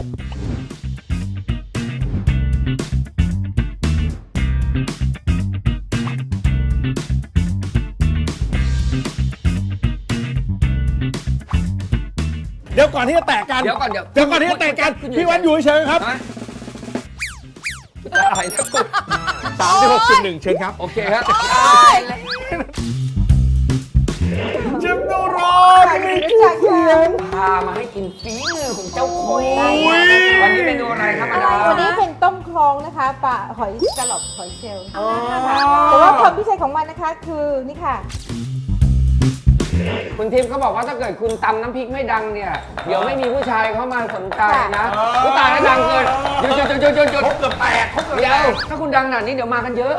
เดี๋ยวก่อนที่จะแตกกันเดี๋ยวก่อนเดี๋ยวเดี๋ยวก่อนที่จะแตกกันคุณพี่วันอยู่เฉยๆครับฮะอะไรนะคุณสามสิบหกจุดหนึ่งเชิญครับโอเคครับเชฟโนร้อนมีชื่อ เสียงพามาให้กินฝีมือของเจ้าคุณยวันนี้เมนูอะไรครับมาดามวันนี้เป็นต้มโครงนะคะปลาหอยกระหล่ำหอยเชลล์นะคะแต่ว่าความพิเศษของมันนะคะคือนี่ค่ะ คุณทิพย์เขาบอกว่าถ้าเกิดคุณตำน้ำพริกไม่ดังเนี่ย เดี๋ยวไม่มีผู้ชายเข้ามาสนใจนะผู้ตายแล้วดังเกินหยุดหยุดหยุดหยุดหยุดหยุดเขาเกือบแตกเขาเกือบเดี๋แตยวกถ้าคุณดังขนาดนี้เดี๋ยวมากันเยอะ